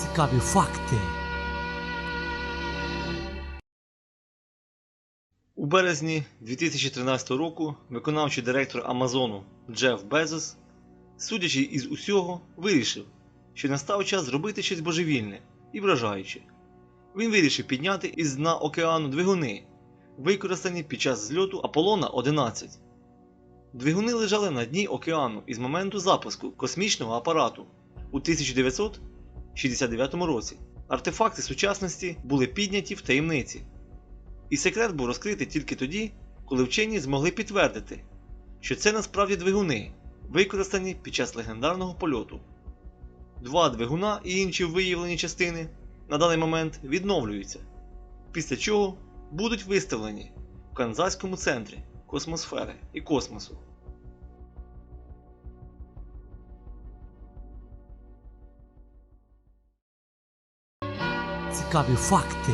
Цікаві факти. У березні 2013 року виконавчий директор Амазону Джеф Безос, судячи із усього, вирішив, що настав час зробити щось божевільне і вражаюче. Він вирішив підняти із дна океану двигуни, використані під час зльоту Аполлона 11. Двигуни лежали на дні океану із моменту запуску космічного апарату у 1969 році. Артефакти сучасності були підняті в таємниці. І секрет був розкритий тільки тоді, коли вчені змогли підтвердити, що це насправді двигуни, використані під час легендарного польоту. Два двигуна і інші виявлені частини на даний момент відновлюються, після чого будуть виставлені в Канзаському центрі космосфери і космосу. Цікаві факти.